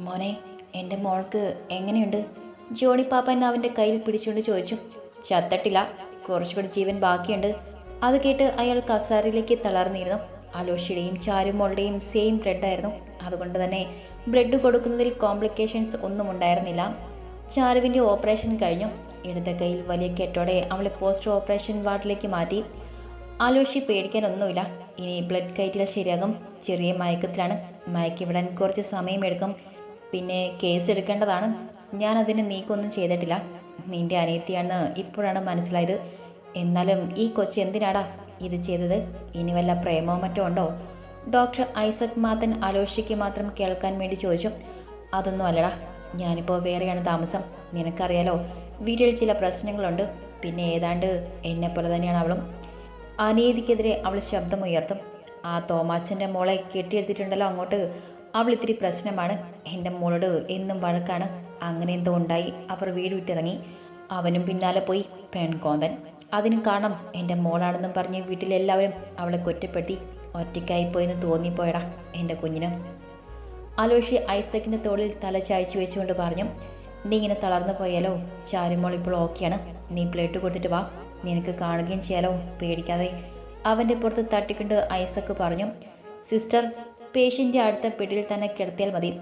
മോനെ എന്റെ മോൾക്ക് എങ്ങനെയുണ്ട്? ജോണി പാപ്പൻ അവന്റെ കയ്യിൽ പിടിച്ചുകൊണ്ട് ചോദിച്ചു. ചത്തട്ടില്ല കുറച്ചുകൂടി ജീവൻ ബാക്കിയുണ്ട്. അത് കേട്ട് അയാൾ കസാരയിലേക്ക് തളർന്നിരുന്നു. അലോഷിയുടെയും ചാരുമോളുടെയും സെയിം ബ്ലഡായിരുന്നു അതുകൊണ്ട് തന്നെ ബ്ലഡ് കൊടുക്കുന്നതിൽ കോംപ്ലിക്കേഷൻസ് ഒന്നും ഉണ്ടായിരുന്നില്ല. ചാരുവിന്റെ ഓപ്പറേഷൻ കഴിഞ്ഞു. ഇടത്തെ കയ്യിൽ വലിയ കെട്ടോടെ അവളെ പോസ്റ്റ് ഓപ്പറേഷൻ വാർഡിലേക്ക് മാറ്റി. ആലോഷി പേടിക്കാനൊന്നുമില്ല. ഇനി ബ്ലഡ് കയറ്റിൽ ശരിയാകും. ചെറിയ മയക്കത്തിലാണ്. മയക്കി വിടാൻ കുറച്ച് സമയമെടുക്കും. പിന്നെ കേസ് എടുക്കേണ്ടതാണ് ഞാൻ അതിന് നീക്കൊന്നും ചെയ്തിട്ടില്ല. നിന്റെ അനിയത്തിയാണെന്ന് ഇപ്പോഴാണ് മനസ്സിലായത്. എന്നാലും ഈ കൊച്ചു എന്തിനാടാ ഇത് ചെയ്തത്? ഇനി വല്ല പ്രേമോ മറ്റോ ഉണ്ടോ? ഡോക്ടർ ഐസക് മാത്തൻ അലോഷയ്ക്ക് മാത്രം കേൾക്കാൻ വേണ്ടി ചോദിച്ചു. അതൊന്നും അല്ലടാ. ഞാനിപ്പോൾ വേറെയാണ് താമസം. നിനക്കറിയാലോ വീട്ടിൽ ചില പ്രശ്നങ്ങളുണ്ട്. പിന്നെ ഏതാണ്ട് എന്നെപ്പോലെ തന്നെയാണ് അവളും. അനീതിക്കെതിരെ അവൾ ശബ്ദമുയർത്തും. ആ തോമാച്ചന്റെ മോളെ കെട്ടിയെടുത്തിട്ടുണ്ടല്ലോ അങ്ങോട്ട്. അവൾ ഇത്തിരി പ്രശ്നമാണ്. എന്റെ മോളോട് എന്നും വഴക്കാണ്. അങ്ങനെ എന്തോ ഉണ്ടായി. അവർ വീട് വിട്ടിറങ്ങി. അവനും പിന്നാലെ പോയി. പെൺകോന്തൻ. അതിന് കാരണം എന്റെ മോളാണെന്നും പറഞ്ഞ് വീട്ടിലെല്ലാവരും അവളെ കുറ്റപ്പെടുത്തി. ഒറ്റയ്ക്കായിപ്പോയെന്ന് തോന്നിപ്പോയടാ എന്റെ കുഞ്ഞിന്. അലോഷി ഐസക്കിന്റെ തോളിൽ തല ചായച്ചു വെച്ചുകൊണ്ട് പറഞ്ഞു നീ ഇങ്ങനെ തളർന്നു പോയാലോ? ചാരുമോൾ ഇപ്പോൾ ഓക്കെയാണ്. നീ പ്ലേറ്റ് കൊടുത്തിട്ട് വാ. നിനക്ക് കാണുകയും ചെയ്യാലോ. പേടിക്കാതെ. അവന്റെ പുറത്ത് തട്ടിക്കൊണ്ട് ഐസക്ക് പറഞ്ഞു സിസ്റ്റർ പേഷ്യന്റെ അടുത്ത പെട്ടിയിൽ തന്നെ കിടത്തിയാൽ മതി.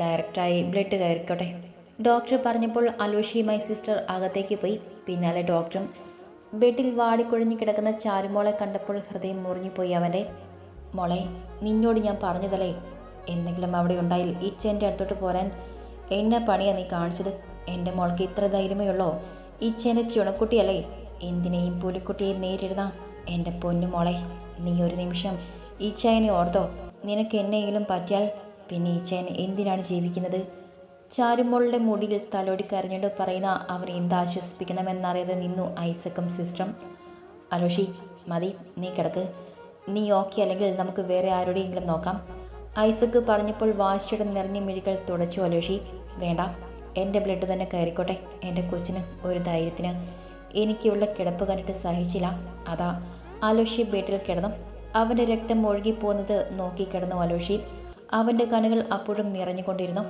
ഡയറക്റ്റായി ബ്ലഡ് കയറിക്കോട്ടെ. ഡോക്ടർ പറഞ്ഞപ്പോൾ അലോഷിയുമായി സിസ്റ്റർ അകത്തേക്ക് പോയി. പിന്നാലെ ഡോക്ടറും. ബെഡിൽ വാടിക്കൊഴിഞ്ഞു കിടക്കുന്ന ചാരുമോളെ കണ്ടപ്പോൾ ഹൃദയം മുറിഞ്ഞുപോയി അവന്റെ. മോളെ നിന്നോട് ഞാൻ പറഞ്ഞതല്ലേ? എന്തെങ്കിലും അവിടെ ഉണ്ടായിൽ ഇച്ചേന്റെ അടുത്തോട്ട് പോരാൻ എന്നെ പണിയാണ് നീ കാണിച്ചത്? എന്റെ മോൾക്ക് ഇത്ര ധൈര്യമേ ഉള്ളോ? ഇച്ചേന്റെ ചുണക്കുട്ടിയല്ലേ? എന്തിനേയും പുലിക്കുട്ടിയെ നേരിടുന്ന? എന്റെ പൊന്നു മോളെ നീ ഒരു നിമിഷം ഈച്ചയനെ ഓർത്തോ. നിനക്ക് എന്നെങ്കിലും പറ്റിയാൽ പിന്നെ ഈ ചേൻ എന്തിനാണ് ജീവിക്കുന്നത്? ചാരുമോളുടെ മുടിയിൽ തലോടി കരഞ്ഞുകൊണ്ട് പറയുന്ന അവർ എന്താശ്വസിപ്പിക്കണമെന്നറിയാതെ നിന്നു ഐസക്കും സിസ്റ്റം അലോഷി മതി നീ കിടക്ക്. നീ ഓക്കെ അല്ലെങ്കിൽ നമുക്ക് വേറെ ആരോടെയെങ്കിലും നോക്കാം. ഐസക്ക് പറഞ്ഞപ്പോൾ വാശിയുടെ നിറഞ്ഞ മിഴികൾ തുടച്ചു അലോഷി. വേണ്ട എന്റെ ബ്ലഡ് തന്നെ കയറിക്കോട്ടെ. എന്റെ കൊച്ചിന് ഒരു ധൈര്യത്തിന് എനിക്കുള്ള കിടപ്പ് കണ്ടിട്ട് സഹിച്ചില്ല. അതാ അലോഷി ബെഡിൽ കിടന്നു. അവന്റെ രക്തം ഒഴുകിപ്പോകുന്നത് നോക്കി കിടന്നു അലോഷി. അവന്റെ കണ്ണുകൾ അപ്പോഴും നിറഞ്ഞുകൊണ്ടിരുന്നു.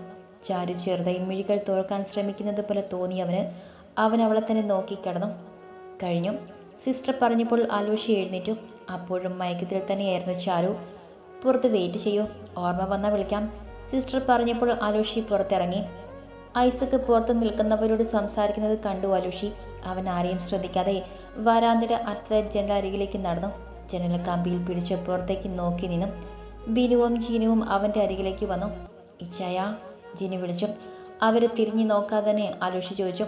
ചാരി ചെറുതായി മിഴികൾ തോർക്കാൻ ശ്രമിക്കുന്നത് പോലെ തോന്നി അവന്. അവൻ അവളെ തന്നെ നോക്കി കിടന്നു കഴിഞ്ഞു സിസ്റ്റർ പറഞ്ഞപ്പോൾ അലോഷി എഴുന്നേറ്റു. അപ്പോഴും മയക്കത്തിൽ തന്നെയായിരുന്നു ചാരു. പുറത്ത് വെയിറ്റ് ചെയ്യൂ ഓർമ്മ വന്നാൽ വിളിക്കാം സിസ്റ്റർ പറഞ്ഞപ്പോൾ അലോഷി പുറത്തിറങ്ങി. ഐസക്ക് പുറത്ത് നിൽക്കുന്നവരോട് സംസാരിക്കുന്നത് കണ്ടു അലുഷി. അവൻ ആരെയും ശ്രദ്ധിക്കാതെ വരാന്തയുടെ അറ്റത്തെ ജനലരികിലേക്ക് നടന്നു. ജനല കമ്പിയിൽ പിടിച്ച് പുറത്തേക്ക് നോക്കി നിന്നും ബിനുവും ജീനുവും അവന്റെ അരികിലേക്ക് വന്നു. ഇച്ചായ ജിനു വിളിച്ചു. അവർ തിരിഞ്ഞു നോക്കാതെ തന്നെ അലോഷി ചോദിച്ചു.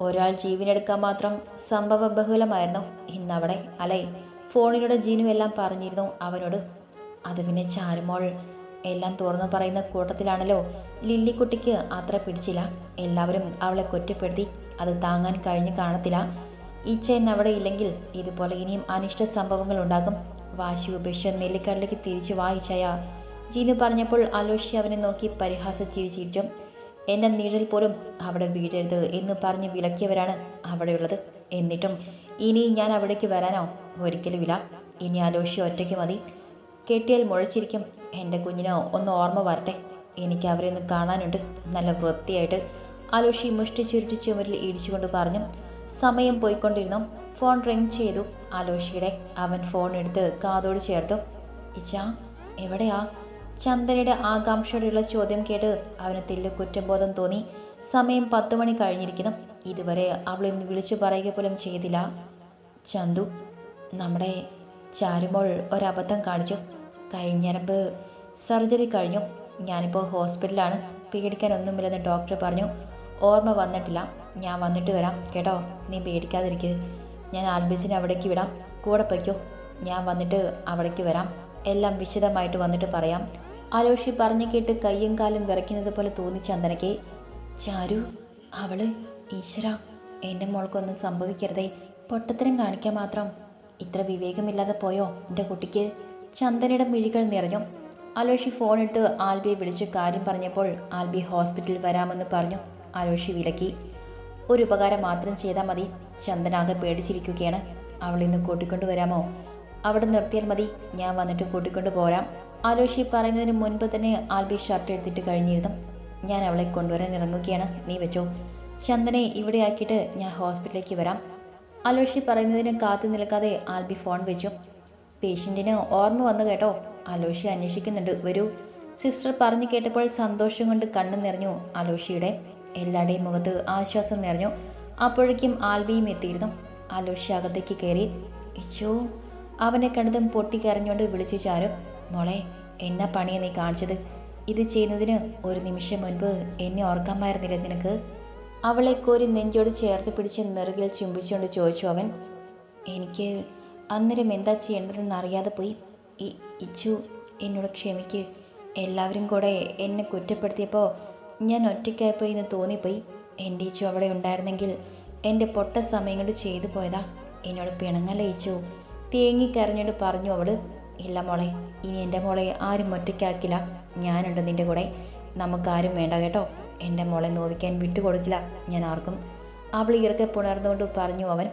ഒരാൾ ജീവനെടുക്കാൻ മാത്രം സംഭവ ബഹുലമായിരുന്നു. ഇന്നവിടെ അല്ലേ? ഫോണിലൂടെ ജീനു എല്ലാം പറഞ്ഞിരുന്നു അവനോട്. അത് പിന്നെ ചാരുമോൾ. എല്ലാം തുറന്നു പറയുന്ന കൂട്ടത്തിലാണല്ലോ. ലില്ലിക്കുട്ടിക്ക് അത്ര പിടിച്ചില്ല. എല്ലാവരും അവളെ കുറ്റപ്പെടുത്തി. അത് താങ്ങാൻ കഴിഞ്ഞു കാണത്തില്ല. ഈച്ചൻ അവിടെ ഇല്ലെങ്കിൽ ഇതുപോലെ ഇനിയും അനിഷ്ട സംഭവങ്ങൾ ഉണ്ടാകും. വാശി ഉപേക്ഷിച്ച് നെല്ലിക്കാടിലേക്ക് തിരിച്ചു വായിച്ചയ ജീനു പറഞ്ഞപ്പോൾ അലോഷി അവനെ നോക്കി പരിഹാസ ചിരി ചിരിച്ചു. എന്റെ നിഴൽ പോലും അവിടെ വീഴരുത് എന്ന് പറഞ്ഞ് വിലക്കിയവരാണ് അവിടെയുള്ളത് എന്നിട്ടും ഇനി ഞാൻ അവിടേക്ക് വരാനോ? ഒരിക്കലുമില്ല ഇനി അലോഷി ഒറ്റയ്ക്ക് മതി. കെട്ടിയാൽ മുഴച്ചിരിക്കും. എന്റെ കുഞ്ഞിനോ ഒന്ന് ഓർമ്മ വരട്ടെ. എനിക്ക് അവരെ ഒന്ന് കാണാനുണ്ട്. നല്ല വൃത്തിയായിട്ട്. അലോഷി മുഷ്ടി ചുരുട്ടി ചുമരിൽ ഇടിച്ചുകൊണ്ട് പറഞ്ഞു. സമയം പോയിക്കൊണ്ടിരുന്നു. ഫോൺ റിങ് ചെയ്തു. ആലോഷിയുടെ അവൻ ഫോൺ എടുത്ത് കാതോട് ചേർത്തു. ഇച്ച എവിടെയാ? ചന്ദനയുടെ ആകാംക്ഷയോടെയുള്ള ചോദ്യം കേട്ട് അവന് തെല്ല് കുറ്റബോധം തോന്നി. സമയം പത്ത് മണി കഴിഞ്ഞിരിക്കുന്നു. ഇതുവരെ അവൾ ഇന്ന് വിളിച്ചു പറയുക പോലും ചെയ്തില്ല. ചന്തു നമ്മുടെ ചാരുമോൾ ഒരബദ്ധം കാണിച്ചു. കഴിഞ്ഞരമ്പ് സർജറി കഴിഞ്ഞു. ഞാനിപ്പോൾ ഹോസ്പിറ്റലാണ്. പേടിക്കാനൊന്നുമില്ലെന്ന് ഡോക്ടർ പറഞ്ഞു. ഓർമ്മ വന്നിട്ടില്ല. ഞാൻ വന്നിട്ട് വരാം. കേട്ടോ? നീ പേടിക്കാതിരിക്കുക ഞാൻ ആൽബിസിനെ അവിടേക്ക് വിടാം. കൂടെ പൊയ്ക്കോ. ഞാൻ വന്നിട്ട് അവിടേക്ക് വരാം. എല്ലാം വിശദമായിട്ട് വന്നിട്ട് പറയാം. ആലോഷി പറഞ്ഞു കേട്ട് കയ്യും കാലും വിറയ്ക്കുന്നത് പോലെ തോന്നി ചന്ദനയ്ക്ക്. ചാരു അവൾ ഈശ്വര എന്റെ മോൾക്കൊന്നും സംഭവിക്കരുതേ. പൊട്ടത്തരം കാണിക്കാൻ മാത്രം ഇത്ര വിവേകമില്ലാതെ പോയോ എന്റെ കുട്ടിക്ക്? ചന്ദനയുടെ മിഴികൾ നിറഞ്ഞു. അലോഷി എടുത്ത് ആൽബിയെ വിളിച്ച് കാര്യം പറഞ്ഞപ്പോൾ ആൽബി ഹോസ്പിറ്റലിൽ വരാമെന്ന് പറഞ്ഞു. അലോഷി വിലക്കി. ഒരു ഉപകാരം മാത്രം ചെയ്താൽ മതി. ചന്ദനാകെ പേടിച്ചിരിക്കുകയാണ്. അവൾ ഇന്ന് കൂട്ടിക്കൊണ്ടു വരാമോ? അവിടെ നിർത്തിയാൽ മതി. ഞാൻ വന്നിട്ട് കൂട്ടിക്കൊണ്ടു പോരാം. ആലോഷി പറയുന്നതിന് മുൻപ് തന്നെ ആൽബി ഷർട്ട് എടുത്തിട്ട് കഴിഞ്ഞിരുന്നു. ഞാൻ അവളെ കൊണ്ടുവരാൻ ഇറങ്ങുകയാണ്. നീ വെച്ചോ. ചന്ദനെ ഇവിടെ ആക്കിയിട്ട് ഞാൻ ഹോസ്പിറ്റലിലേക്ക് വരാം. അലോഷി പറയുന്നതിന് കാത്തു നിൽക്കാതെ ആൽബി ഫോൺ വെച്ചു. പേഷ്യന്റിന് ഓർമ്മ വന്നു കേട്ടോ. അലോഷി അന്വേഷിക്കുന്നുണ്ട്. വരൂ. സിസ്റ്റർ പറഞ്ഞു കേട്ടപ്പോൾ സന്തോഷം കൊണ്ട് കണ്ണു നിറഞ്ഞു അലോഷിയുടെ എല്ലാവരുടെയും മുഖത്ത് ആശ്വാസം നിറഞ്ഞു. അപ്പോഴേക്കും ആൽബിയും എത്തിയിരുന്നു. അലോഷി അകത്തേക്ക് കയറി ഇച്ചോ അവനെ കണ്ടതും പൊട്ടിക്കരഞ്ഞുകൊണ്ട് വിളിച്ചു ചാരു. മോളെ എന്നാ പണിയെ നീ കാണിച്ചത്? ഇത് ചെയ്യുന്നതിന് ഒരു നിമിഷം മുൻപ് എന്നെ ഓർക്കാമായിരുന്നില്ല നിനക്ക്? അവളെ കോരി നെഞ്ചോട് ചേർത്ത് പിടിച്ച് നെറുകിൽ ചുംബിച്ചുകൊണ്ട് ചോദിച്ചു അവൻ. എനിക്ക് അന്നേരം എന്താ ചെയ്യേണ്ടതെന്ന് അറിയാതെ പോയി. ഇച്ചു എന്നോട് ക്ഷമിക്ക്. എല്ലാവരും കൂടെ എന്നെ കുറ്റപ്പെടുത്തിയപ്പോൾ ഞാൻ ഒറ്റയ്ക്കായിപ്പോയി എന്ന് തോന്നിപ്പോയി. എന്റെ ഈച്ചു അവിടെ ഉണ്ടായിരുന്നെങ്കിൽ എന്റെ പൊട്ട സമയം കൊണ്ട് ചെയ്തു പോയതാ. എന്നോട് പിണങ്ങലയിച്ചു തേങ്ങിക്കരഞ്ഞോട് പറഞ്ഞു അവൾ ഇല്ല മോളെ ഇനി എന്റെ മോളെ ആരും ഒറ്റയ്ക്കാക്കില്ല. ഞാനുണ്ട് നിന്റെ കൂടെ. നമുക്കാരും വേണ്ട കേട്ടോ. എന്റെ മോളെ നോവിക്കാൻ വിട്ടുകൊടുക്കില്ല. ഞാൻ ആർക്കും. അവൾ ഇറക്കെ പുണർന്നുകൊണ്ട് പറഞ്ഞു അവൻ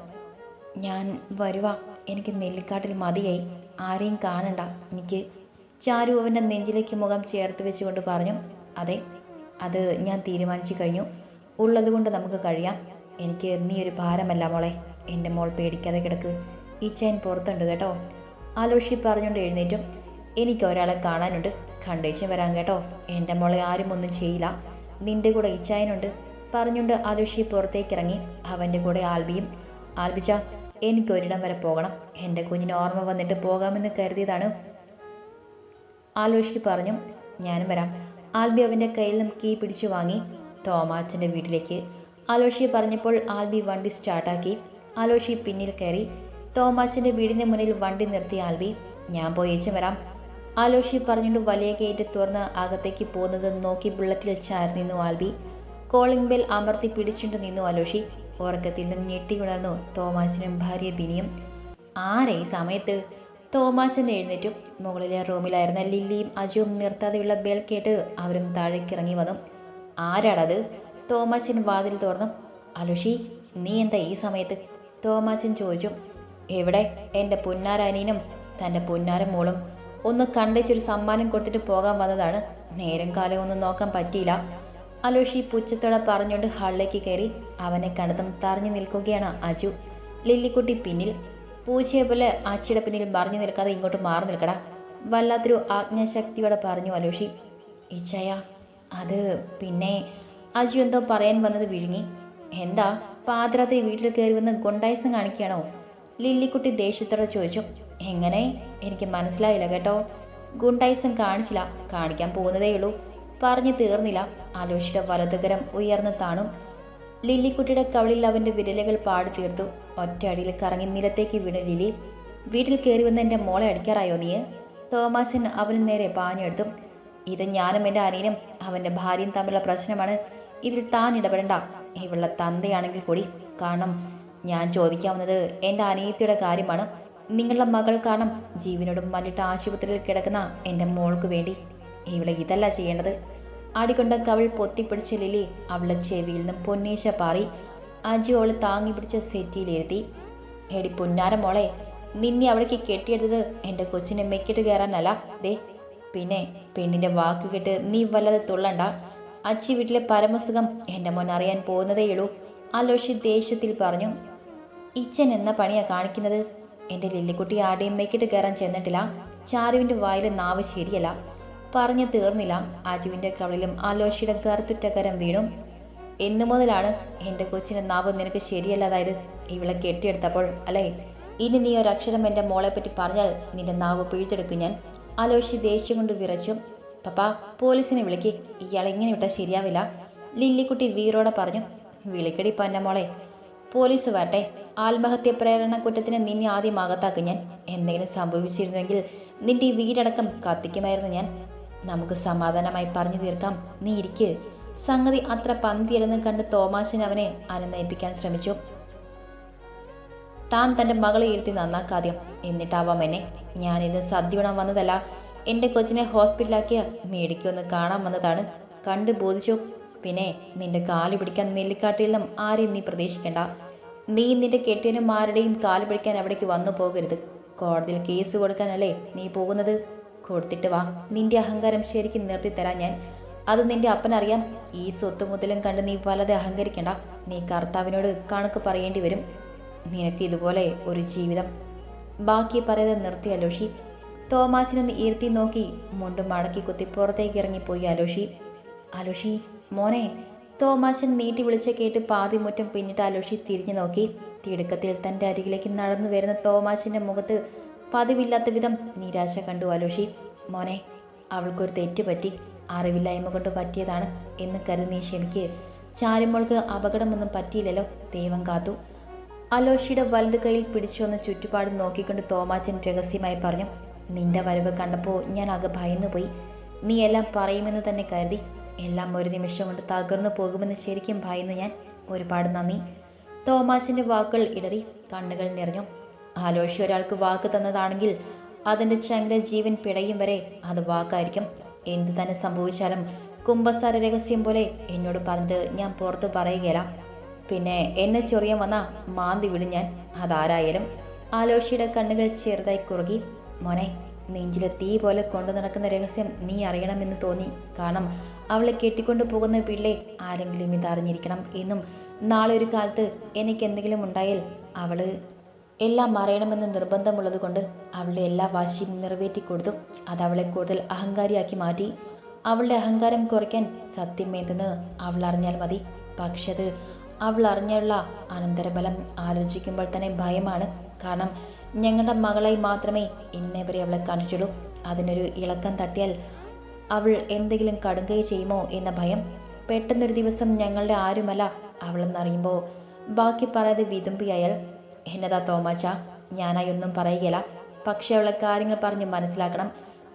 ഞാൻ വരുവാ. എനിക്ക് നെല്ലിക്കാട്ടിൽ മതിയായി. ആരെയും കാണണ്ട. എനിക്ക് ചാരു അവന്റെ നെഞ്ചിലേക്ക് മുഖം ചേർത്ത് വെച്ചുകൊണ്ട് പറഞ്ഞു അതെ അത് ഞാൻ തീരുമാനിച്ചു കഴിഞ്ഞു. ഉള്ളതുകൊണ്ട് നമുക്ക് കഴിയാം. എനിക്ക് നീ ഒരു ഭാരമല്ല മോളെ. എന്റെ മോൾ പേടിക്കാതെ കിടക്ക്. ഈ ചെയിൻ പുറത്തുണ്ട് കേട്ടോ. ആലോഷി പറഞ്ഞുകൊണ്ട് എഴുന്നേറ്റും. എനിക്ക് ഒരാളെ കാണാനുണ്ട്. കണ്ടേച്ചും വരാം കേട്ടോ. എന്റെ മോളെ ആരും ഒന്നും ചെയ്യില്ല. നിന്റെ കൂടെ ഈ ചായനുണ്ട്. പറഞ്ഞുകൊണ്ട് ആലുഷി പുറത്തേക്ക് ഇറങ്ങി അവന്റെ കൂടെ ആൽബിയും. ആൽബിച്ച എനിക്ക് ഒരിടം വരെ പോകണം. എന്റെ കുഞ്ഞിന് ഓർമ്മ വന്നിട്ട് പോകാമെന്ന് കരുതിയതാണ്. ആലോഷി പറഞ്ഞു ഞാനും വരാം. ആൽബി അവന്റെ കയ്യിൽ നിന്നും കീ പിടിച്ചു വാങ്ങി. തോമാച്ചന്റെ വീട്ടിലേക്ക്. ആലോഷി പറഞ്ഞപ്പോൾ ആൽബി വണ്ടി സ്റ്റാർട്ടാക്കി. ആലോഷി പിന്നിൽ കയറി. തോമാച്ചന്റെ വീടിന് മുന്നിൽ വണ്ടി നിർത്തി ആൽബി. ഞാൻ പോയി ഏച്ചും വരാം. ആലോഷി പറഞ്ഞുകൊണ്ട് വലിയ ഗേറ്റ് തുറന്ന് അകത്തേക്ക് പോകുന്നത് നോക്കി ബുള്ളറ്റിൽ ചാരി നിന്നു ആൽബി. കോളിംഗ് ബെൽ അമർത്തി പിടിച്ചുകൊണ്ട് നിന്നു ആലോഷി ഉറക്കത്തിൽ നിന്ന് ഞെട്ടി ഉണർന്നു തോമാസിനും ഭാര്യ ബിനിയും. ആരേ സമയത്ത്? തോമാസൻ എഴുന്നേറ്റു. മുകളിലെ റൂമിലായിരുന്ന ലില്ലിയും അജുവും നിർത്താതെയുള്ള ബെൽ കേട്ട് അവരും താഴേക്ക് ഇറങ്ങി വന്നു. ആരാടത്? തോമാച്ചൻ വാതിൽ തുറന്നു. അലുഷി നീ എന്താ ഈ സമയത്ത്? തോമാച്ചൻ ചോദിച്ചു. എവിടെ? എന്റെ പുന്നാരനീനും തന്റെ പുന്നാര മോളും. ഒന്ന് കണ്ടിച്ചൊരു സമ്മാനം കൊടുത്തിട്ട് പോകാൻ വന്നതാണ്. നേരം കാലം ഒന്നും നോക്കാൻ പറ്റിയില്ല. അലോഷി പുച്ഛത്തോടെ പറഞ്ഞുകൊണ്ട് ഹാളിലേക്ക് കയറി. അവനെ കണ്ടതും തറഞ്ഞു നിൽക്കുകയാണ് അജു. ലില്ലിക്കുട്ടി പിന്നിൽ പൂച്ചയെ പോലെ ആച്ചിയുടെ പിന്നിൽ മറിഞ്ഞു നിൽക്കാതെ ഇങ്ങോട്ട് മാറി നിൽക്കടാ. വല്ലാത്തൊരു ആജ്ഞാശക്തിയോടെ പറഞ്ഞു അലോഷി. ഇച്ചയ അത് പിന്നെ അജു എന്തോ പറയാൻ വന്നത് വിഴുങ്ങി. എന്താ പാതിരാത്രി വീട്ടിൽ കയറി വന്ന് ഗുണ്ടായസം കാണിക്കുകയാണോ? ലില്ലിക്കുട്ടി ദേഷ്യത്തോടെ ചോദിച്ചു. എങ്ങനെ? എനിക്ക് മനസ്സിലായില്ല കേട്ടോ. ഗുണ്ടായസം കാണിച്ചില്ല. കാണിക്കാൻ പോകുന്നതേയുള്ളൂ. പറഞ്ഞു തീർന്നില്ല. അലോഷിയുടെ വലതുകരം ഉയർന്നു താണും ലില്ലിക്കുട്ടിയുടെ കവളിൽ അവന്റെ വിരലുകൾ പാടി തീർത്തു. ഒറ്റയടിയിൽ കറങ്ങി നിലത്തേക്ക് വീണു ലിലി വീട്ടിൽ കയറി വന്ന് എന്റെ മോളെ അടിക്കാറായോ നീ തോമാസൻ അവന് നേരെ പാഞ്ഞെടുത്തു. ഇത് ഞാനും എന്റെ അനിയനും അവന്റെ ഭാര്യയും തമ്മിലുള്ള പ്രശ്നമാണ്. ഇതിൽ താൻ ഇടപെടണ്ട. ഇവളുടെ തന്തയാണെങ്കിൽ കൂടി. കാരണം ഞാൻ ചോദിക്കാവുന്നത് എന്റെ അനിയത്തിയുടെ കാര്യമാണ്. നിങ്ങളുടെ മകൾ കാരണം ജീവനോടും മല്ലിട്ട് ആശുപത്രിയിൽ കിടക്കുന്ന എന്റെ മോൾക്ക് വേണ്ടി. ഇവിടെ ഇതല്ല ചെയ്യേണ്ടത്. ആടിക്കൊണ്ട കവൾ പൊത്തിപ്പിടിച്ച ലിലി അവളെ ചെവിയിൽ നിന്ന് പൊന്നീശ പാറി അജി അവൾ താങ്ങി പിടിച്ച സെറ്റിയിലിരുത്തി എടി പൊന്നാര മോളെ നിന്നെ അവിടേക്ക് കെട്ടിയെടുത്തത് എന്റെ കൊച്ചിനെ മെക്കിട്ട് കയറാനല്ല. ദേ പിന്നെ പെണ്ണിന്റെ വാക്ക് കേട്ട് നീ വല്ലാതെ തുള്ളണ്ട. അച്ചി വീട്ടിലെ പരമസുഖം എന്റെ മോൻ അറിയാൻ പോകുന്നതേയുള്ളൂ ആലോഷി ദേഷ്യത്തിൽ പറഞ്ഞു. ഇച്ചൻ എന്ന പണിയാ കാണിക്കുന്നത്? എന്റെ ലില്ലിക്കുട്ടി ആടെയും മെക്കിട്ട് കയറാൻ ചെന്നിട്ടില്ല. ചാരുവിന്റെ വായിലെ നാവ് ശരിയല്ല. പറഞ്ഞു തീർന്നില്ല. അജുവിന്റെ കവളിലും ആലോഷിയുടെ കറുത്തുറ്റ കരം വീണു. എന്നു മുതലാണ് എന്റെ കൊച്ചിന്റെ നാവ് നിനക്ക് ശരിയല്ലാതായത് ഇവളെ കെട്ടിയെടുത്തപ്പോൾ അല്ലേ? ഇനി നീ ഒരക്ഷരം എന്റെ മോളെ പറ്റി പറഞ്ഞാൽ നിന്റെ നാവ് പിഴുതെടുക്കും ഞാൻ. ആലോഷി ദേഷ്യം കൊണ്ട് വിറച്ചു. പപ്പ പോലീസിനെ വിളിക്ക്. ഇയാളെ ഇങ്ങനെ വിട്ടാൽ ശരിയാവില്ല. ലില്ലിക്കുട്ടി വീറോടെ പറഞ്ഞു. വിളിക്കടി പന്ന മോളെ. പോലീസ് വരട്ടെ. ആത്മഹത്യ പ്രേരണ കുറ്റത്തിന് നിന്നെ ആദ്യം അകത്താക്കും ഞാൻ. എന്തെങ്കിലും സംഭവിച്ചിരുന്നെങ്കിൽ നിന്റെ ഈ വീടടക്കം കത്തിക്കുമായിരുന്നു ഞാൻ. നമുക്ക് സമാധാനമായി പറഞ്ഞു തീർക്കാം. നീ ഇരിക്ക്. സംഗതി അത്ര പന്തിയല്ലെന്ന് കണ്ട് തോമാശൻ അവനെ അനുനയിപ്പിക്കാൻ ശ്രമിച്ചു. താൻ തന്റെ മകളെ ഇരുത്തി നന്നാക്കാദ്യം എന്നിട്ടാവാം എന്നെ ഞാനിത് സദ്യയുണം വന്നതല്ല. എന്റെ കൊച്ചിനെ ഹോസ്പിറ്റലാക്കിയ മേടിക്കൊന്ന് കാണാൻ വന്നതാണ്. കണ്ട് ബോധിച്ചു. പിന്നെ നിന്റെ കാൽ പിടിക്കാൻ നെല്ലിക്കാട്ടിൽ നിന്നും ആരെയും നീ പ്രതീക്ഷിക്കണ്ട. നീ നിന്റെ കെട്ടിയനും ആരുടെയും കാൽ പിടിക്കാൻ അവിടേക്ക് വന്നു പോകരുത്. കോടതിയിൽ കേസ് കൊടുക്കാനല്ലേ നീ പോകുന്നത്? കൊടുത്തിട്ട് വാ. നിന്റെ അഹങ്കാരം ശരിക്കും നിർത്തി തരാൻ ഞാൻ. അത് നിന്റെ അപ്പനറിയാം. ഈ സ്വത്ത് മുതലും കണ്ട് നീ വലതെ അഹങ്കരിക്കണ്ട. നീ കർത്താവിനോട് കണക്ക് പറയേണ്ടി വരും. നിനക്ക് ഇതുപോലെ ഒരു ജീവിതം. ബാക്കി പറയാതെ നിർത്തി അലോഷി. തോമാസിനൊന്ന് ഈർത്തി നോക്കി. മുണ്ടും മടക്കി കുത്തി പുറത്തേക്ക് ഇറങ്ങിപ്പോയി അലോഷി. അലോഷി മോനെ. തോമാശൻ നീട്ടി വിളിച്ച കേട്ട് പാതി മുറ്റം പിന്നിട്ട് അലോഷി തിരിഞ്ഞു നോക്കി. തിടുക്കത്തിൽ തന്റെ അരികിലേക്ക് നടന്നു വരുന്ന തോമാശിന്റെ മുഖത്ത് പതിവില്ലാത്ത വിധം നിരാശ കണ്ടു അലോഷി. മോനെ അവൾക്കൊരു തെറ്റ് പറ്റി. അറിവില്ലായ്മ കൊണ്ട് പറ്റിയതാണ് എന്ന് കരുതി ക്ഷമിക്ക്. ചാരുമോൾക്ക് അപകടമൊന്നും പറ്റിയില്ലല്ലോ. ദൈവം കാത്തു. അലോഷിയുടെ വലത് കൈയിൽ പിടിച്ചുവന്ന് ചുറ്റുപാടും നോക്കിക്കൊണ്ട് തോമാച്ചൻ രഹസ്യമായി പറഞ്ഞു നിന്റെ വരവ് കണ്ടപ്പോൾ ഞാൻ ആകെ ഭയന്നുപോയി. നീ എല്ലാം പറയുമെന്ന് തന്നെ കരുതി. എല്ലാം ഒരു നിമിഷം കൊണ്ട് തകർന്നു പോകുമെന്ന് ശരിക്കും ഭയന്നു ഞാൻ. ഒരുപാട് നന്ദി. തോമാസിന്റെ വാക്കുകൾ ഇടറി കണ്ണുകൾ നിറഞ്ഞു. ആലോഷി ഒരാൾക്ക് വാക്ക് തന്നതാണെങ്കിൽ അതിന്റെ ചങ്കല ജീവൻ പിടയും വരെ അത് വാക്കായിരിക്കും. എന്ത് തന്നെ സംഭവിച്ചാലും കുംഭസാര രഹസ്യം പോലെ എന്നോട് പറഞ്ഞത് ഞാൻ പുറത്ത് പറയുകയില്ല. പിന്നെ എന്നെ ചൊറിയാൻ വന്ന മാന്തി വിടും ഞാൻ. അതാരായാലും. ആലോഷിയുടെ കണ്ണുകൾ ചെറുതായി കുറുകി. മോനെ നെഞ്ചിലെ തീ പോലെ കൊണ്ടു നടക്കുന്ന രഹസ്യം നീ അറിയണമെന്ന് തോന്നി. കാരണം അവളെ കെട്ടിക്കൊണ്ടു പോകുന്ന പിള്ളേ ആരെങ്കിലും ഇതറിഞ്ഞിരിക്കണം എന്നും നാളെ ഒരു കാലത്ത് എനിക്ക് എന്തെങ്കിലും ഉണ്ടായാൽ അവൾ എല്ലാം അറിയണമെന്ന് നിർബന്ധമുള്ളത് കൊണ്ട് അവളുടെ എല്ലാ വാശിയും നിറവേറ്റി കൊടുത്തു. അത് അവളെ കൂടുതൽ അഹങ്കാരിയാക്കി മാറ്റി. അവളുടെ അഹങ്കാരം കുറയ്ക്കാൻ സത്യം എന്തെന്ന് അവൾ അറിഞ്ഞാൽ മതി. പക്ഷെ അത് അവൾ അറിഞ്ഞുള്ള അനന്തരഫലം ആലോചിക്കുമ്പോൾ തന്നെ ഭയമാണ്. കാരണം ഞങ്ങളുടെ മകളായി മാത്രമേ ഇന്നേ വരെ അവളെ കാണിച്ചുള്ളൂ. അതിനൊരു ഇളക്കം തട്ടിയാൽ അവൾ എന്തെങ്കിലും കടുങ്കൈ ചെയ്യുമോ എന്ന ഭയം. പെട്ടെന്നൊരു ദിവസം ഞങ്ങളുടെ ആരുമല്ല അവളെന്നറിയുമ്പോൾ ബാക്കി പറയാതെ വിതുമ്പി അയാൾ എന്നതാ തോമാച്ച? ഞാനായി ഒന്നും പറയുകയില്ല പക്ഷേ അവളെ കാര്യങ്ങൾ പറഞ്ഞ് മനസ്സിലാക്കണം.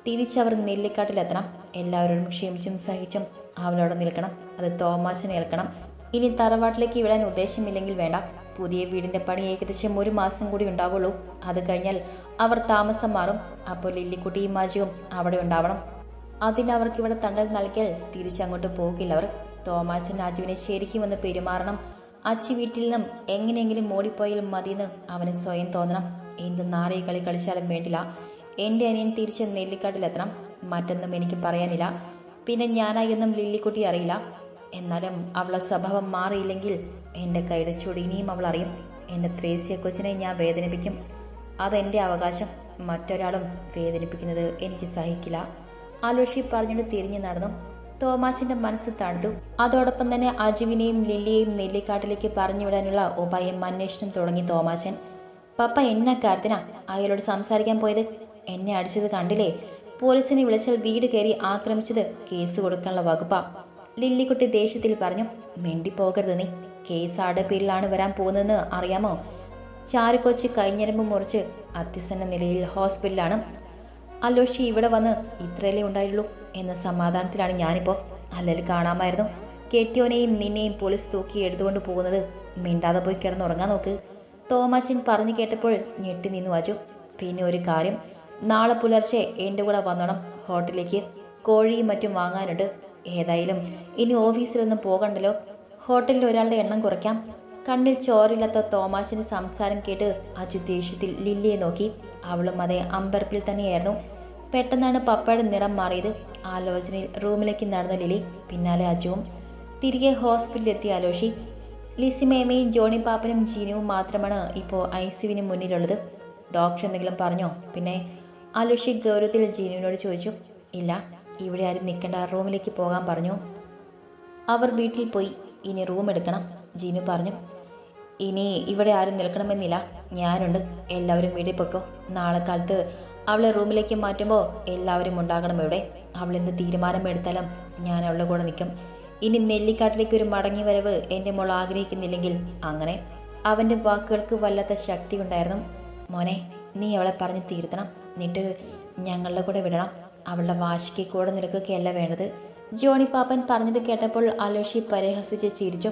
തിരിച്ചവർ നെല്ലിക്കാട്ടിലെത്തണം. എല്ലാവരോടും ക്ഷമിച്ചും സഹിച്ചും അവളോട് നിൽക്കണം. അത് തോമാശനെ ഏൽക്കണം. ഇനി തറവാട്ടിലേക്ക് വിടാൻ ഉദ്ദേശമില്ലെങ്കിൽ വേണ്ട. പുതിയ വീടിന്റെ പണി ഏകദേശം ഒരു മാസം കൂടി ഉണ്ടാവുള്ളൂ. അത് കഴിഞ്ഞാൽ അവർ താമസം മാറും. അപ്പോൾ ലില്ലിക്കുട്ടിയും മാജിയും അവിടെ ഉണ്ടാവണം. അതിന് അവർക്ക് ഇവിടെ തണ്ടൽ നൽകിയാൽ തിരിച്ചങ്ങോട്ട് പോകില്ല അവർ. തോമാച്ചൻ രാജുവിനെ ശരിക്കും ഒന്ന് പെരുമാറണം. അച്ചി വീട്ടിൽ നിന്നും എങ്ങനെയെങ്കിലും ഓടിപ്പോയാൽ മതിയെന്ന് അവന് സ്വയം തോന്നണം. എന്ത് നാറി കളി കളിച്ചാലും വേണ്ടില്ല. എന്റെ അനിയൻ തിരിച്ച് നെല്ലിക്കാട്ടിലെത്തണം മറ്റൊന്നും എനിക്ക് പറയാനില്ല. പിന്നെ ഞാനായൊന്നും ലില്ലിക്കുട്ടി അറിയില്ല. എന്നാലും അവളെ സ്വഭാവം മാറിയില്ലെങ്കിൽ എന്റെ കൈയുടെ ചൂട് ഇനിയും അവൾ അറിയും. എന്റെ ത്രേസ്യ കൊച്ചിനെ ഞാൻ വേദനിപ്പിക്കും. അതെന്റെ അവകാശം. മറ്റൊരാളും വേദനിപ്പിക്കുന്നത് എനിക്ക് സഹിക്കില്ല. ആലോഷി പറഞ്ഞിട്ട് തിരിഞ്ഞു നടന്നു. തോമാസിന്റെ മനസ്സ് തണുത്തു. അതോടൊപ്പം തന്നെ അജുവിനെയും ലില്ലിയെയും നെല്ലിക്കാട്ടിലേക്ക് പറഞ്ഞുവിടാനുള്ള ഉപായം അന്വേഷണം തുടങ്ങി തോമാച്ചൻ പപ്പ എന്ന കാര്യത്തിനാ? അയാളോട് സംസാരിക്കാൻ പോയത്? എന്നെ അടിച്ചത് കണ്ടില്ലേ? പോലീസിനെ വിളിച്ചാൽ വീട് കയറി ആക്രമിച്ചത് കേസ് കൊടുക്കാനുള്ള വകുപ്പാ. ലില്ലിക്കുട്ടി ദേഷ്യത്തിൽ പറഞ്ഞു മിണ്ടിപ്പോകരുത് നീ. കേസ് ആടെ പേരിലാണ് വരാൻ പോകുന്നതെന്ന് അറിയാമോ? ചാരുക്കൊച്ചി കൈഞ്ഞരമ്പ് മുറിച്ച് അത്യസന്ന നിലയിൽ ഹോസ്പിറ്റലാണ് അലോഷി ഇവിടെ വന്ന് ഇത്രയല്ലേ ഉണ്ടായുള്ളൂ. എന്ന സമാധാനത്തിലാണ് ഞാനിപ്പോൾ അല്ലെങ്കിൽ കാണാമായിരുന്നു. കെട്ടിയോനെയും നിന്നെയും പോലീസ് തൂക്കി എടുത്തുകൊണ്ട് പോകുന്നത് മിണ്ടാതെ പോയി കിടന്നുറങ്ങാൻ നോക്ക്. തോമാശൻ പറഞ്ഞു കേട്ടപ്പോൾ ഞെട്ടി നിന്നു വാച്ചു. പിന്നെ ഒരു കാര്യം നാളെ പുലർച്ചെ എന്റെ കൂടെ വന്നോണം ഹോട്ടലിലേക്ക്. കോഴിയും മറ്റും വാങ്ങാനുണ്ട്. ഏതായാലും ഇനി ഓഫീസിലൊന്നും പോകണ്ടല്ലോ. ഹോട്ടലിൽ ഒരാളുടെ എണ്ണം കുറയ്ക്കാം. കണ്ണിൽ ചോറില്ലാത്ത തോമാസിന്റെ സംസാരം കേട്ട് അജു ദേഷ്യത്തിൽ ലില്ലിയെ നോക്കി. അവളും അതേ അമ്പർപ്പിൽ തന്നെയായിരുന്നു. പെട്ടെന്നാണ് പപ്പയുടെ നിറം മാറിയത്. ആലോചനയിൽ റൂമിലേക്ക് നടന്ന ലിലി പിന്നാലെ അജുവും. തിരികെ ഹോസ്പിറ്റലിലെത്തിയ അലോഷി ലിസിമേമയും ജോണി പാപ്പനും ജീനുവും മാത്രമാണ് ഇപ്പോൾ ഐ സിവിന് മുന്നിലുള്ളത്. ഡോക്ടർ എന്തെങ്കിലും പറഞ്ഞോ? പിന്നെ അലുഷി ഗൗരവത്തിൽ ജീനുവിനോട് ചോദിച്ചു ഇല്ല ഇവിടെ ആരും നിൽക്കേണ്ട റൂമിലേക്ക് പോകാൻ പറഞ്ഞു. അവർ വീട്ടിൽ പോയി ഇനി റൂം എടുക്കണം ജീനു പറഞ്ഞു. ഇനി ഇവിടെ ആരും നിൽക്കണമെന്നില്ല ഞാനുണ്ട് എല്ലാവരും വീട്ടിൽ പൊക്കോ നാളെ കാലത്ത് അവളെ റൂമിലേക്ക് മാറ്റുമ്പോൾ എല്ലാവരും ഉണ്ടാകണം ഇവിടെ. അവൾ എന്ത് തീരുമാനമെടുത്താലും ഞാൻ അവളുടെ കൂടെ നിൽക്കും. ഇനി നെല്ലിക്കാട്ടിലേക്ക് ഒരു മടങ്ങി വരവ് എന്റെ മോൾ ആഗ്രഹിക്കുന്നില്ലെങ്കിൽ അങ്ങനെ അവന്റെ വാക്കുകൾക്ക് വല്ലാത്ത ശക്തി ഉണ്ടായിരുന്നു. മോനെ നീ അവളെ പറഞ്ഞ് തീർത്തണം എന്നിട്ട് ഞങ്ങളുടെ കൂടെ വിടണം. അവളുടെ വാശിക്ക് കൂടെ നിൽക്കുകയല്ല വേണ്ടത്. ജോണി പാപ്പൻ പറഞ്ഞത് കേട്ടപ്പോൾ അലോഷി പരിഹസിച്ച് ചിരിച്ചു.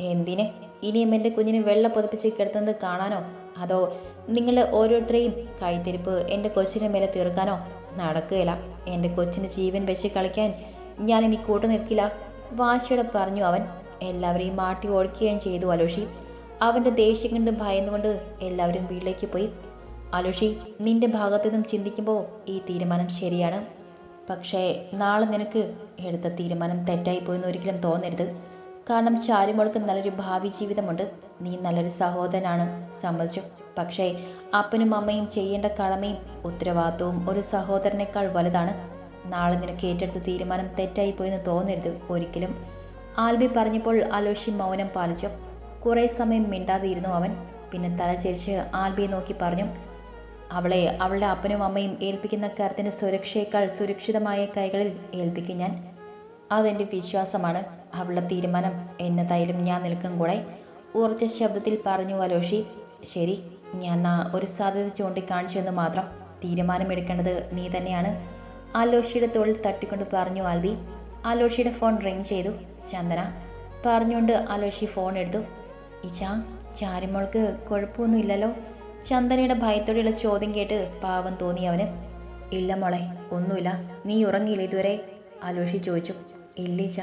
എന്തിന്? ഇനിയും എന്റെ കുഞ്ഞിന് വെള്ള പൊതിപ്പിച്ച് കിടത്തുന്നത് കാണാനോ? അതോ നിങ്ങൾ ഓരോരുത്തരെയും കൈത്തിരിപ്പ് എന്റെ കൊച്ചിന്റെ മേലെ തീർക്കാനോ? നടക്കുകയില്ല. എന്റെ കൊച്ചിന് ജീവൻ വെച്ച് കളിക്കാൻ ഞാൻ ഇനി കൂട്ടു നിൽക്കില്ല. വാശിയോടെ പറഞ്ഞു അവൻ. എല്ലാവരെയും മാട്ടി ഓടിക്കുകയും ചെയ്തു അലോഷി. അവന്റെ ദേഷ്യം കണ്ട് ഭയന്നുകൊണ്ട് എല്ലാവരും വീട്ടിലേക്ക് പോയി. അലോഷി നിന്റെ ഭാഗത്തു നിന്നും ചിന്തിക്കുമ്പോൾ ഈ തീരുമാനം ശരിയാണ്. പക്ഷേ നാളെ നിനക്ക് എടുത്ത തീരുമാനം തെറ്റായി പോയെന്ന് ഒരിക്കലും തോന്നരുത്. കാരണം ചാരുമോൾക്ക് നല്ലൊരു ഭാവി ജീവിതമുണ്ട്. നീ നല്ലൊരു സഹോദരനാണ് സമ്മതിച്ചു. പക്ഷേ അപ്പനും അമ്മയും ചെയ്യേണ്ട കടമയും ഉത്തരവാദിത്വവും ഒരു സഹോദരനേക്കാൾ വലുതാണ്. നാളെ നിനക്ക് ഏറ്റെടുത്ത തീരുമാനം തെറ്റായി പോയെന്ന് തോന്നരുത് ഒരിക്കലും. ആൽബി പറഞ്ഞപ്പോൾ അലോഷി മൗനം പാലിച്ചു. കുറേ സമയം മിണ്ടാതിരുന്നു അവൻ. പിന്നെ തലചരിച്ച് ആൽബിയെ നോക്കി പറഞ്ഞു അവളെ അവളുടെ അപ്പനും അമ്മയും ഏൽപ്പിക്കുന്ന കാര്യത്തിന്റെ സുരക്ഷയേക്കാൾ സുരക്ഷിതമായ കൈകളിൽ ഏൽപ്പിക്കും ഞാൻ. അതെന്റെ വിശ്വാസമാണ്. അവളുടെ തീരുമാനം എന്നതായാലും ഞാൻ നിൽക്കും കൂടെ. ഉറച്ച ശബ്ദത്തിൽ പറഞ്ഞു അലോഷി ശരി. ഞാൻ ഒരു സാധ്യത ചൂണ്ടിക്കാണിച്ചെന്ന് മാത്രം തീരുമാനമെടുക്കേണ്ടത് നീ തന്നെയാണ്. അലോഷിയുടെ തോളിൽ തട്ടിക്കൊണ്ട് പറഞ്ഞു ആൽബി. അലോഷിയുടെ ഫോൺ റിങ് ചെയ്തു. ചന്ദന പറഞ്ഞുകൊണ്ട് അലോഷി ഫോൺ എടുത്തു. ഇച്ചാ ചാരിമോൾക്ക് കുഴപ്പമൊന്നുമില്ലല്ലോ? ചന്ദനയുടെ ഭയത്തോടെയുള്ള ചോദ്യം കേട്ട് പാവം തോന്നി അവന്. ഇല്ല മോളെ ഒന്നുമില്ല. നീ ഉറങ്ങിയില്ല ഇതുവരെ? അലോഷി ചോദിച്ചു. ഇല്ലീച്ച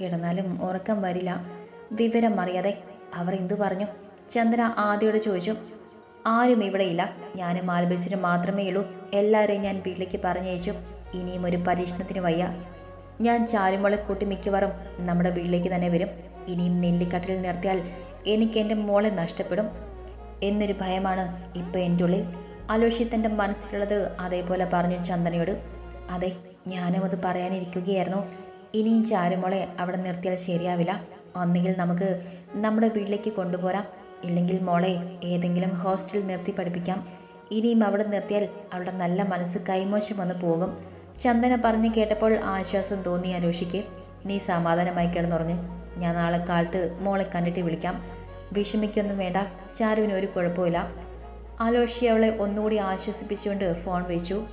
കിടന്നാലും ഉറക്കം വരില്ല. വിവരം അറിയാതെ അവർ എന്തു പറഞ്ഞു? ചന്ദ്ര ആദ്യോട് ചോദിച്ചു ആരും ഇവിടെയില്ല ഞാനും ആൽബസിനും മാത്രമേ ഉള്ളൂ. എല്ലാവരെയും ഞാൻ വീട്ടിലേക്ക് പറഞ്ഞയച്ചു. ഇനിയും ഒരു പരീക്ഷണത്തിന് വയ്യ. ഞാൻ ചാരുമോളെ കൂട്ടി മിക്കവാറും നമ്മുടെ വീട്ടിലേക്ക് തന്നെ വരും. ഇനിയും നെല്ലിക്കട്ടിൽ നിർത്തിയാൽ എനിക്ക് എന്റെ മോളെ നഷ്ടപ്പെടും. എന്നൊരു ഭയമാണ് ഇപ്പോൾ എന്റെ ഉള്ളിൽ. അലോഷി തന്റെ മനസ്സിലുള്ളത് അതേപോലെ പറഞ്ഞു ചന്ദനയോട്. അതെ ഞാനും അത് പറയാനിരിക്കുകയായിരുന്നു. ഇനിയും ചാരുമോളെ അവിടെ നിർത്തിയാൽ ശരിയാവില്ല. ഒന്നുകിൽ നമുക്ക് നമ്മുടെ വീട്ടിലേക്ക് കൊണ്ടുപോരാം. ഇല്ലെങ്കിൽ മോളെ ഏതെങ്കിലും ഹോസ്റ്റലിൽ നിർത്തി പഠിപ്പിക്കാം. ഇനിയും അവിടെ നിർത്തിയാൽ അവളുടെ നല്ല മനസ്സ് കൈമോശം വന്ന് പോകും. ചന്ദന പറഞ്ഞു കേട്ടപ്പോൾ ആശ്വാസം തോന്നി അനുഷിക്ക്. നീ സമാധാനമായി കിടന്നുറങ്ങ്. ഞാൻ നാളെ കാലത്ത് മോളെ കണ്ടിട്ട് വിളിക്കാം. വിഷമിക്കൊന്നും വേണ്ട. ചാരുവിന് ഒരു കുഴപ്പമില്ല ആലോഷി അവളെ ഒന്നുകൂടി ആശ്വസിപ്പിച്ചുകൊണ്ട് ഫോൺ വെച്ചു